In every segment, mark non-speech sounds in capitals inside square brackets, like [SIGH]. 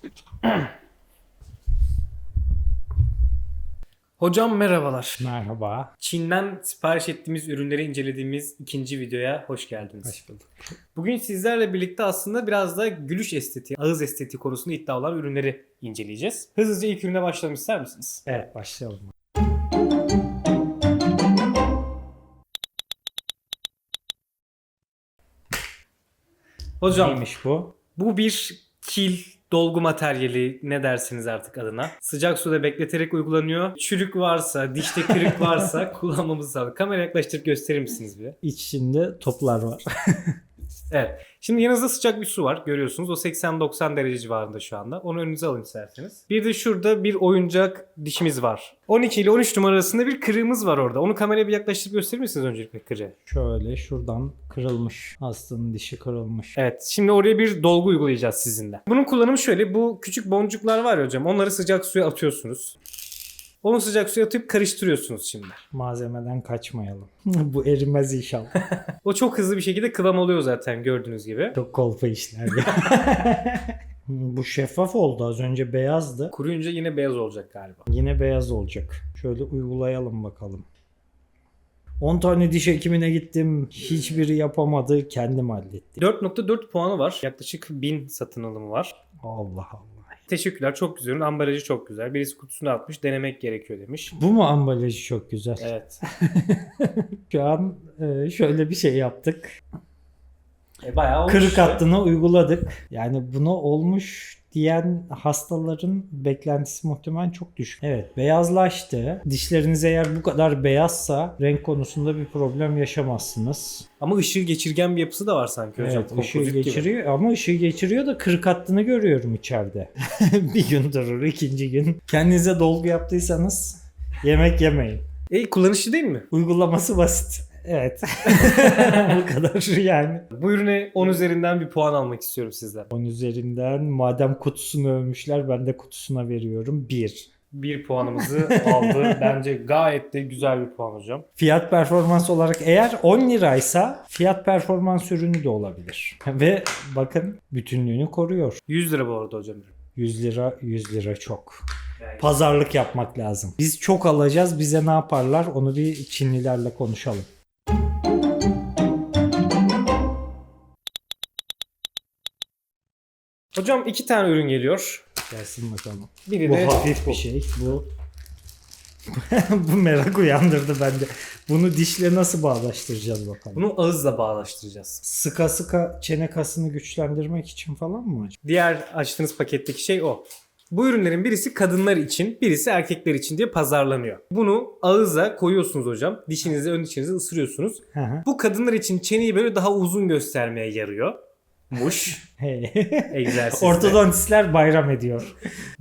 [CLEARS THROAT] Hocam merhabalar. Merhaba. Çin'den sipariş ettiğimiz ürünleri incelediğimiz ikinci videoya hoş geldiniz. Hoş bulduk. Bugün sizlerle birlikte aslında biraz da gülüş estetiği, ağız estetiği konusunda iddia olan ürünleri inceleyeceğiz. Hızlıca ilk ürüne başlamak ister misiniz? Evet başlayalım. Hocam Neymiş bu? bu bir kil dolgu materyali ne dersiniz artık adına. Sıcak suda bekleterek uygulanıyor. Çürük varsa, dişte kırık varsa [LAUGHS] kullanmamızı sağlıyor. Kamera yaklaştırıp gösterir misiniz bir? İçinde toplar var. [LAUGHS] Evet. Şimdi yanınızda sıcak bir su var. Görüyorsunuz. O 80-90 derece civarında şu anda. Onu önünüze alın isterseniz. Bir de şurada bir oyuncak dişimiz var. 12 ile 13 numara arasında bir kırığımız var orada. Onu kameraya bir yaklaştırıp gösterir misiniz öncelikle kırığı? Şöyle şuradan kırılmış. Hastanın dişi kırılmış. Evet. Şimdi oraya bir dolgu uygulayacağız sizinle. Bunun kullanımı şöyle. Bu küçük boncuklar var ya hocam. Onları sıcak suya atıyorsunuz. Onu sıcak suya atıp karıştırıyorsunuz şimdi. Malzemeden kaçmayalım. [LAUGHS] bu erimez inşallah. [LAUGHS] O çok hızlı bir şekilde kıvam oluyor zaten gördüğünüz gibi. Çok kolpa işler ya. [LAUGHS] bu şeffaf oldu. Az önce beyazdı. Kuruyunca yine beyaz olacak galiba. Yine beyaz olacak. Şöyle uygulayalım bakalım. 10 tane diş hekimine gittim. Hiçbiri yapamadı. Kendim hallettim. 4.4 puanı var. Yaklaşık 1000 satın alımı var. Allah Allah. Teşekkürler çok güzel. Ambalajı çok güzel. Birisi kutusuna atmış denemek gerekiyor demiş. Bu mu ambalajı çok güzel? Evet. [LAUGHS] Şu an e, şöyle bir şey yaptık. E, bayağı olmuş. Kırık hattına uyguladık. Yani buna olmuş diyen hastaların beklentisi muhtemelen çok düşük. Evet beyazlaştı. Dişleriniz eğer bu kadar beyazsa renk konusunda bir problem yaşamazsınız. Ama ışığı geçirgen bir yapısı da var sanki hocam. Evet ışığı Kompozit gibi. geçiriyor ama ışığı geçiriyor da kırık hattını görüyorum içeride. [LAUGHS] bir gün durur ikinci gün. Kendinize dolgu yaptıysanız yemek yemeyin. E kullanışlı değil mi? Uygulaması basit. Evet. [LAUGHS] [LAUGHS] bu kadar yani. Bu ürüne 10 üzerinden bir puan almak istiyorum sizden. 10 üzerinden madem kutusunu övmüşler ben de kutusuna veriyorum 1. Bir puanımızı [LAUGHS] aldı. Bence gayet de güzel bir puan hocam. Fiyat performans olarak eğer 10 liraysa fiyat performans ürünü de olabilir. Ve bakın bütünlüğünü koruyor. 100 lira bu arada hocam ürün. 100 lira 100 lira çok. Pazarlık yapmak lazım. Biz çok alacağız bize ne yaparlar onu bir Çinlilerle konuşalım. Hocam iki tane ürün geliyor. Gelsin bakalım. Biri Bu de hafif bir şey. Bu [LAUGHS] bu merak uyandırdı bende. Bunu dişle nasıl bağdaştıracağız bakalım. Bunu ağızla bağlaştıracağız. Sıka sıka çene kasını güçlendirmek için falan mı? Diğer açtığınız paketteki şey o. Bu ürünlerin birisi kadınlar için, birisi erkekler için diye pazarlanıyor. Bunu ağıza koyuyorsunuz hocam. Dişinizi, ön dişinizi ısırıyorsunuz. Hı hı. Bu kadınlar için çeneyi böyle daha uzun göstermeye yarıyor. Muş [LAUGHS] Hey. egzersizde. Ortodontistler bayram ediyor.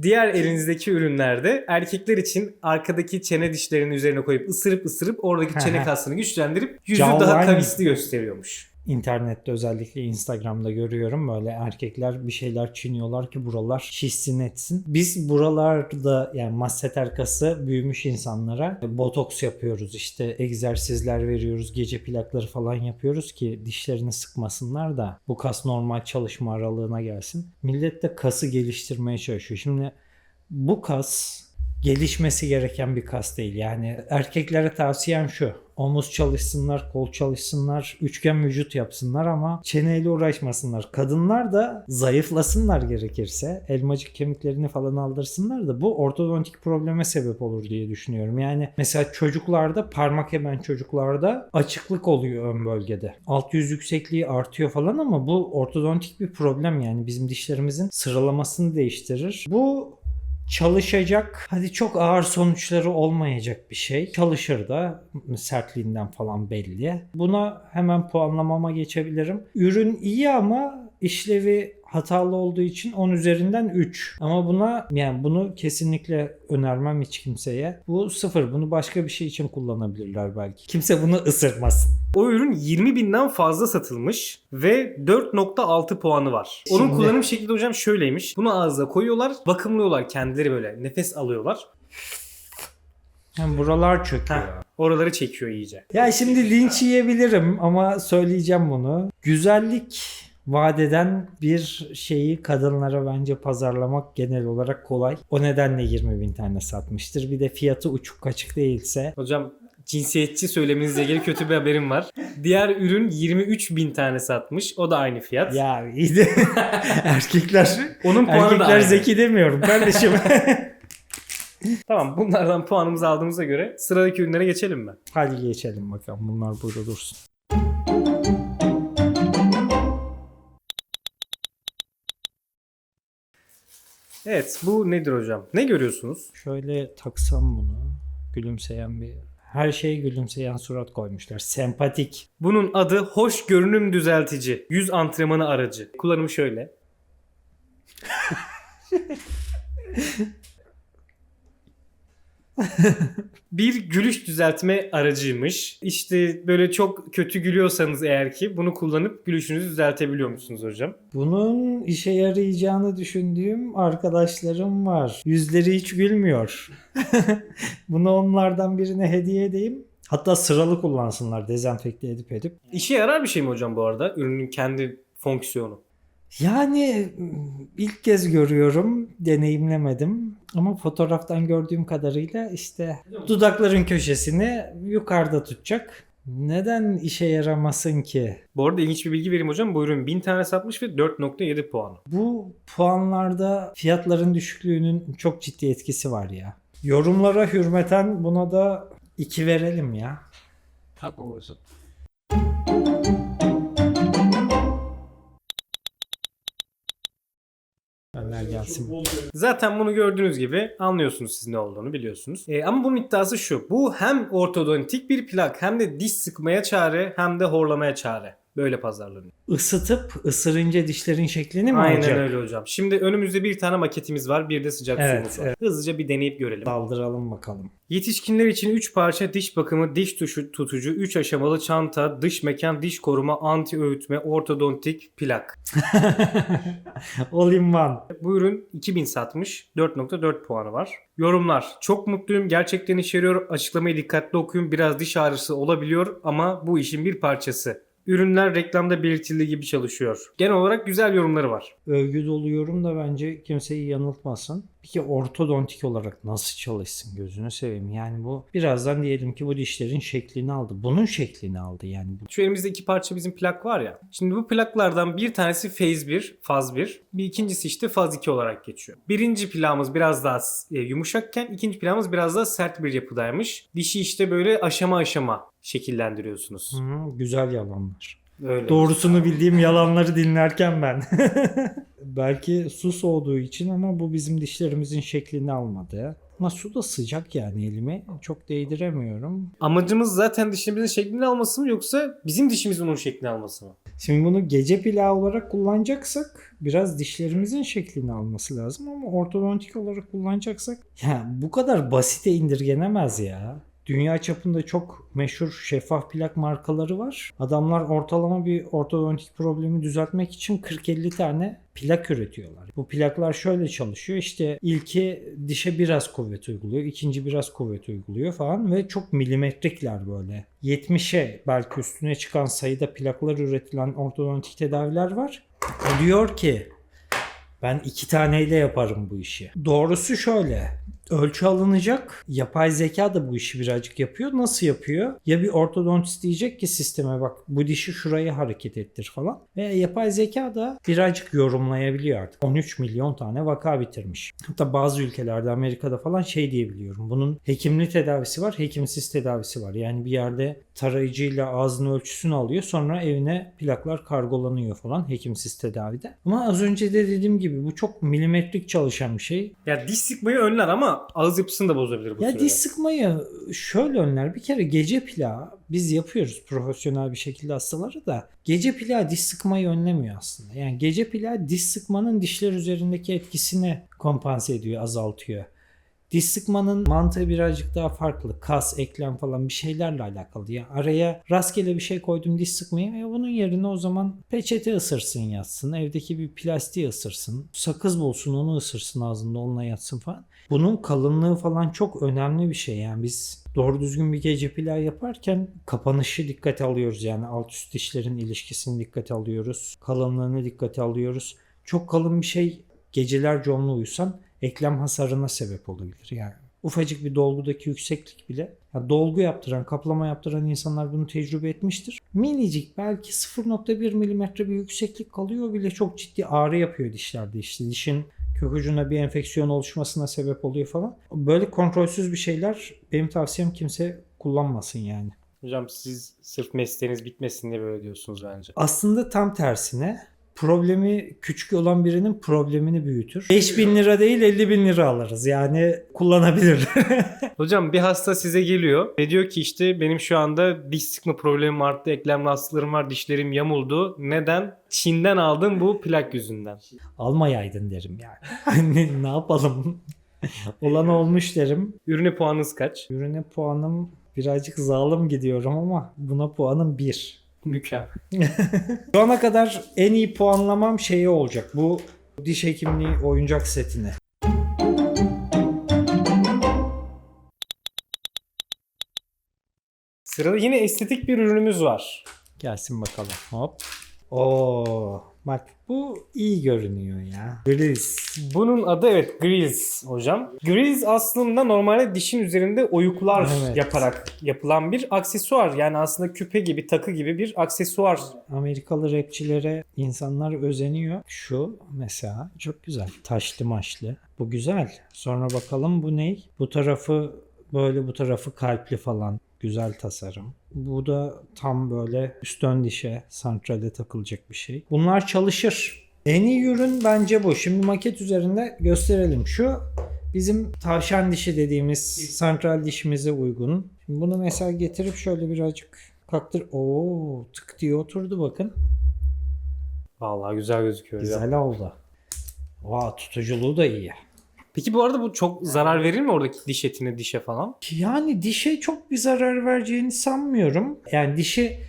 Diğer elinizdeki ürünlerde erkekler için arkadaki çene dişlerinin üzerine koyup ısırıp ısırıp oradaki çene kasını güçlendirip yüzü daha Jawline. kavisli gösteriyormuş. İnternette özellikle Instagram'da görüyorum böyle erkekler bir şeyler çiniyorlar ki buralar şişsin etsin. Biz buralarda yani masseter kası büyümüş insanlara botoks yapıyoruz işte egzersizler veriyoruz gece plakları falan yapıyoruz ki dişlerini sıkmasınlar da bu kas normal çalışma aralığına gelsin. Millet de kası geliştirmeye çalışıyor. Şimdi bu kas gelişmesi gereken bir kas değil. Yani erkeklere tavsiyem şu. Omuz çalışsınlar, kol çalışsınlar, üçgen vücut yapsınlar ama çeneyle uğraşmasınlar. Kadınlar da zayıflasınlar gerekirse. Elmacık kemiklerini falan aldırsınlar da bu ortodontik probleme sebep olur diye düşünüyorum. Yani mesela çocuklarda parmak emen çocuklarda açıklık oluyor ön bölgede. Alt yüz yüksekliği artıyor falan ama bu ortodontik bir problem yani bizim dişlerimizin sıralamasını değiştirir. Bu çalışacak. Hadi çok ağır sonuçları olmayacak bir şey. Çalışır da sertliğinden falan belli. Buna hemen puanlamama geçebilirim. Ürün iyi ama işlevi hatalı olduğu için 10 üzerinden 3. Ama buna yani bunu kesinlikle önermem hiç kimseye. Bu sıfır. Bunu başka bir şey için kullanabilirler belki. Kimse bunu ısırmasın. O ürün 20 binden fazla satılmış ve 4.6 puanı var. Onun Şimdi- kullanım şekli de hocam şöyleymiş. Bunu ağza koyuyorlar, bakımlıyorlar kendileri böyle. Nefes alıyorlar. Yani buralar çöküyor. Heh, oraları çekiyor iyice. Ya şimdi linç yiyebilirim ama söyleyeceğim bunu. Güzellik vadeden bir şeyi kadınlara bence pazarlamak genel olarak kolay. O nedenle 20 bin tane satmıştır. Bir de fiyatı uçuk kaçık değilse Hocam cinsiyetçi söylemenizle ilgili kötü bir haberim var. Diğer ürün 23 bin tane satmış. O da aynı fiyat. ya iyi de [LAUGHS] erkekler Onun puanı da erkekler aynı. zeki demiyorum kardeşim. [LAUGHS] Tamam bunlardan puanımızı aldığımıza göre sıradaki ürünlere geçelim mi? Hadi geçelim bakalım bunlar burada dursun. Evet bu nedir hocam? Ne görüyorsunuz? Şöyle taksam bunu. Gülümseyen bir her şeye gülümseyen surat koymuşlar. Sempatik. Bunun adı hoş görünüm düzeltici. Yüz antrenmanı aracı. Kullanımı şöyle. [LAUGHS] bir gülüş düzeltme aracıymış. İşte böyle çok kötü gülüyorsanız eğer ki bunu kullanıp gülüşünüzü düzeltebiliyor musunuz hocam? Bunun işe yarayacağını düşündüğüm arkadaşlarım var. Yüzleri hiç gülmüyor. [LAUGHS] Bunu onlardan birine hediye edeyim. Hatta sıralı kullansınlar dezenfekte edip edip. İşe yarar bir şey mi hocam bu arada? Ürünün kendi fonksiyonu. Yani ilk kez görüyorum, deneyimlemedim. Ama fotoğraftan gördüğüm kadarıyla işte dudakların köşesini yukarıda tutacak. Neden işe yaramasın ki? Bu arada ilginç bir bilgi vereyim hocam. Bu ürün 1000 tane satmış ve 4.7 puan. Bu puanlarda fiyatların düşüklüğünün çok ciddi etkisi var ya. Yorumlara hürmeten buna da 2 verelim ya. Gönder gelsin. Zaten bunu gördüğünüz gibi anlıyorsunuz siz ne olduğunu biliyorsunuz. E, ama bunun iddiası şu. Bu hem ortodontik bir plak hem de diş sıkmaya çare hem de horlamaya çare. Böyle pazarlanıyor. Isıtıp ısırınca dişlerin şeklini mi Aynen alacak? öyle hocam. Şimdi önümüzde bir tane maketimiz var. Bir de sıcak Evet, suyumuz var. Hızlıca bir deneyip görelim. Daldıralım bakalım. Yetişkinler için 3 parça diş bakımı, diş tuşu, tutucu, 3 aşamalı çanta, dış mekan, diş koruma, anti öğütme, ortodontik plak. [LAUGHS] All in one. Bu ürün 2000 satmış. 4.4 puanı var. Yorumlar. Çok mutluyum. Gerçekten işe yarıyor. Açıklamayı dikkatli okuyun. Biraz diş ağrısı olabiliyor ama bu işin bir parçası. Ürünler reklamda belirtildiği gibi çalışıyor. Genel olarak güzel yorumları var. Övgü dolu yorum da bence kimseyi yanıltmasın. Peki ortodontik olarak nasıl çalışsın gözünü seveyim. Yani bu birazdan diyelim ki bu dişlerin şeklini aldı. Bunun şeklini aldı yani. Şu elimizde iki parça bizim plak var ya. Şimdi bu plaklardan bir tanesi phase 1, faz 1. Bir ikincisi işte faz 2 olarak geçiyor. Birinci plağımız biraz daha e, yumuşakken ikinci plağımız biraz daha sert bir yapıdaymış. Dişi işte böyle aşama aşama şekillendiriyorsunuz. Hı, güzel yalanlar. Öyle. Doğrusunu bildiğim yalanları dinlerken ben. [LAUGHS] Belki su soğuduğu için ama bu bizim dişlerimizin şeklini almadı. Ama su da sıcak yani elime. Çok değdiremiyorum. Amacımız zaten dişimizin şeklini alması mı yoksa bizim dişimizin onun şeklini alması mı? Şimdi bunu gece plağı olarak kullanacaksak biraz dişlerimizin şeklini alması lazım ama ortodontik olarak kullanacaksak ya bu kadar basite indirgenemez ya. Dünya çapında çok meşhur şeffaf plak markaları var. Adamlar ortalama bir ortodontik problemi düzeltmek için 40-50 tane plak üretiyorlar. Bu plaklar şöyle çalışıyor. İşte ilki dişe biraz kuvvet uyguluyor, ikinci biraz kuvvet uyguluyor falan ve çok milimetrikler böyle. 70'e belki üstüne çıkan sayıda plaklar üretilen ortodontik tedaviler var. O diyor ki ben iki taneyle yaparım bu işi. Doğrusu şöyle. Ölçü alınacak. Yapay zeka da bu işi birazcık yapıyor. Nasıl yapıyor? Ya bir ortodontist diyecek ki sisteme bak bu dişi şuraya hareket ettir falan. Ve yapay zeka da birazcık yorumlayabiliyor artık. 13 milyon tane vaka bitirmiş. Hatta bazı ülkelerde Amerika'da falan şey diyebiliyorum. Bunun hekimli tedavisi var, hekimsiz tedavisi var. Yani bir yerde tarayıcıyla ağzının ölçüsünü alıyor. Sonra evine plaklar kargolanıyor falan hekimsiz tedavide. Ama az önce de dediğim gibi bu çok milimetrik çalışan bir şey. Ya diş sıkmayı önler ama ağız yapısını da bozabilir bu Ya sürede. diş sıkmayı şöyle önler. Bir kere gece plağı biz yapıyoruz profesyonel bir şekilde hastaları da. Gece plağı diş sıkmayı önlemiyor aslında. Yani gece plağı diş sıkmanın dişler üzerindeki etkisini kompanse ediyor, azaltıyor. Diş sıkmanın mantığı birazcık daha farklı. Kas, eklem falan bir şeylerle alakalı. Ya araya rastgele bir şey koydum diş sıkmayayım. E bunun yerine o zaman peçete ısırsın yatsın. Evdeki bir plastiği ısırsın. Sakız bulsun onu ısırsın ağzında onunla yatsın falan. Bunun kalınlığı falan çok önemli bir şey. Yani biz doğru düzgün bir gece pilav yaparken kapanışı dikkate alıyoruz. Yani alt üst dişlerin ilişkisini dikkate alıyoruz. Kalınlığını dikkate alıyoruz. Çok kalın bir şey gecelerce onunla uyusan eklem hasarına sebep olabilir. Yani ufacık bir dolgudaki yükseklik bile ya dolgu yaptıran, kaplama yaptıran insanlar bunu tecrübe etmiştir. Minicik belki 0.1 milimetre bir yükseklik kalıyor bile çok ciddi ağrı yapıyor dişlerde. İşte dişin kök ucuna bir enfeksiyon oluşmasına sebep oluyor falan. Böyle kontrolsüz bir şeyler benim tavsiyem kimse kullanmasın yani. Hocam siz sırf mesleğiniz bitmesin diye böyle diyorsunuz bence. Aslında tam tersine problemi küçük olan birinin problemini büyütür. 5000 lira değil 50 bin lira alırız. Yani kullanabilir. [LAUGHS] Hocam bir hasta size geliyor ve diyor ki işte benim şu anda diş sıkma problemim arttı, eklem rahatsızlığım var, dişlerim yamuldu. Neden? Çin'den aldım bu plak yüzünden. Almayaydın derim yani. [LAUGHS] Hani ne yapalım? Olan olmuş derim. Ürüne puanınız kaç? Ürüne puanım birazcık zalim gidiyorum ama buna puanım 1. Mükemmel. [LAUGHS] Şu ana kadar en iyi puanlamam şeyi olacak. Bu diş hekimliği oyuncak setine. Sırada yine estetik bir ürünümüz var. Gelsin bakalım. Hop. Oo, bak bu iyi görünüyor ya. Grizz. Bunun adı evet Grills hocam. Grills aslında normalde dişin üzerinde oyuklar Evet. yaparak yapılan bir aksesuar. Yani aslında küpe gibi, takı gibi bir aksesuar. Amerikalı rapçilere insanlar özeniyor. Şu mesela çok güzel. Taşlı maşlı. Bu güzel. Sonra bakalım bu ne? Bu tarafı böyle bu tarafı kalpli falan. Güzel tasarım. Bu da tam böyle üst ön dişe, santrale takılacak bir şey. Bunlar çalışır. En iyi ürün bence bu. Şimdi maket üzerinde gösterelim. Şu bizim tavşan dişi dediğimiz santral dişimize uygun. Şimdi bunu mesela getirip şöyle birazcık kaktır. Oo tık diye oturdu bakın. Vallahi güzel gözüküyor. Güzel oldu. Vaa tutuculuğu da iyi. Peki bu arada bu çok zarar verir mi oradaki diş etine, dişe falan? Yani dişe çok bir zarar vereceğini sanmıyorum. Yani dişi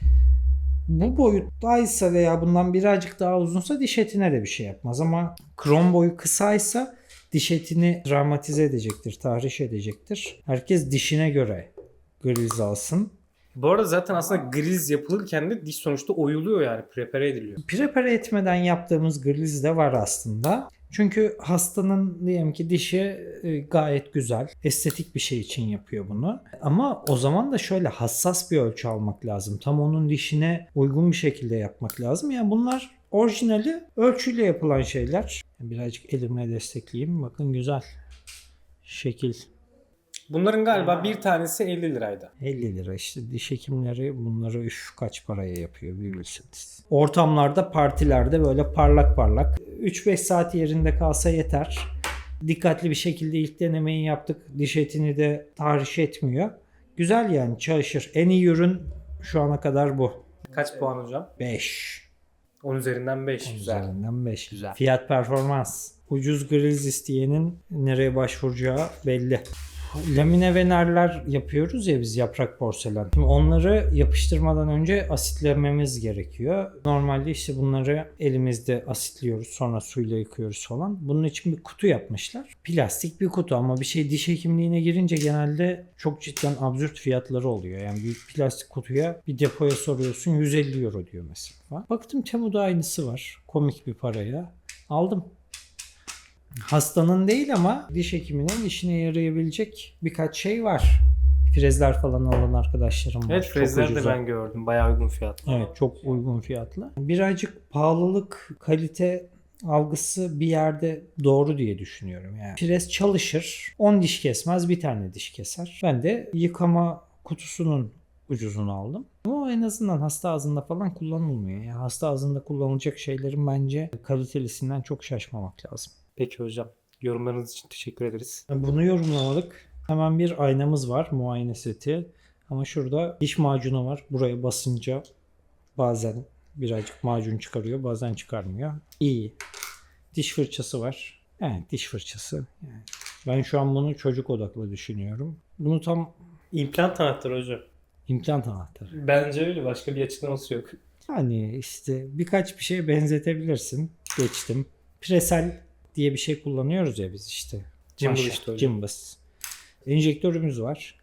bu boyuttaysa veya bundan birazcık daha uzunsa diş etine de bir şey yapmaz ama krom boyu kısaysa diş etini travmatize edecektir, tahriş edecektir. Herkes dişine göre griz alsın. Bu arada zaten aslında griz yapılırken de diş sonuçta oyuluyor yani prepare ediliyor. Prepare etmeden yaptığımız griz de var aslında. Çünkü hastanın diyelim ki dişi e, gayet güzel, estetik bir şey için yapıyor bunu. Ama o zaman da şöyle hassas bir ölçü almak lazım. Tam onun dişine uygun bir şekilde yapmak lazım. Yani bunlar orijinali ölçüyle yapılan şeyler. Birazcık elimle destekleyeyim. Bakın güzel. Şekil Bunların galiba bir tanesi 50 liraydı. 50 lira işte diş hekimleri bunları üf kaç paraya yapıyor bir bilseniz. Ortamlarda partilerde böyle parlak parlak 3-5 saat yerinde kalsa yeter. Dikkatli bir şekilde ilk denemeyi yaptık. Diş etini de tahriş etmiyor. Güzel yani çalışır. En iyi ürün şu ana kadar bu. Kaç puan hocam? 5. 10 üzerinden 5. Güzel. Üzerinden 5. Güzel. Fiyat performans. Ucuz griz isteyenin nereye başvuracağı belli. Lamine venerler yapıyoruz ya biz yaprak porselen. Şimdi onları yapıştırmadan önce asitlememiz gerekiyor. Normalde işte bunları elimizde asitliyoruz sonra suyla yıkıyoruz falan. Bunun için bir kutu yapmışlar. Plastik bir kutu ama bir şey diş hekimliğine girince genelde çok cidden absürt fiyatları oluyor. Yani bir plastik kutuya bir depoya soruyorsun 150 euro diyor mesela. Baktım Temu'da aynısı var. Komik bir paraya. Aldım. Hastanın değil ama diş hekiminin işine yarayabilecek birkaç şey var. Frezler falan alan arkadaşlarım var. Evet frezler de ben gördüm. Bayağı uygun fiyatlı. Evet çok uygun fiyatlı. Birazcık pahalılık kalite algısı bir yerde doğru diye düşünüyorum yani. Frez çalışır. 10 diş kesmez bir tane diş keser. Ben de yıkama kutusunun ucuzunu aldım. Ama en azından hasta ağzında falan kullanılmıyor. Yani hasta ağzında kullanılacak şeylerin bence kalitelisinden çok şaşmamak lazım. Peki hocam. Yorumlarınız için teşekkür ederiz. Bunu yorumlamadık. Hemen bir aynamız var muayene seti. Ama şurada diş macunu var. Buraya basınca bazen birazcık macun çıkarıyor bazen çıkarmıyor. İyi. Diş fırçası var. Evet diş fırçası. Yani Ben şu an bunu çocuk odaklı düşünüyorum. Bunu tam İmplant anahtarı hocam. implant anahtarı. Bence öyle. Başka bir açıklaması yok. Yani işte birkaç bir şeye benzetebilirsin. Geçtim. Presel diye bir şey kullanıyoruz ya biz işte. Maşa, işte. Gimbal. Enjektörümüz var.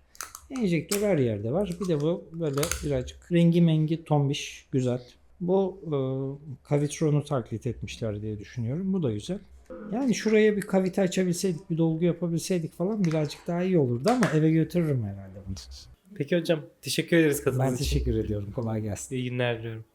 Enjektör her yerde var. Bir de bu böyle birazcık rengi mengi tombiş güzel. Bu e, Cavitron'u taklit etmişler diye düşünüyorum. Bu da güzel. Yani şuraya bir kavite açabilseydik, bir dolgu yapabilseydik falan birazcık daha iyi olurdu ama eve götürürüm herhalde bunu. Peki hocam. Teşekkür ederiz katıldığınız Ben için. teşekkür ediyorum. Kolay gelsin. İyi günler diliyorum.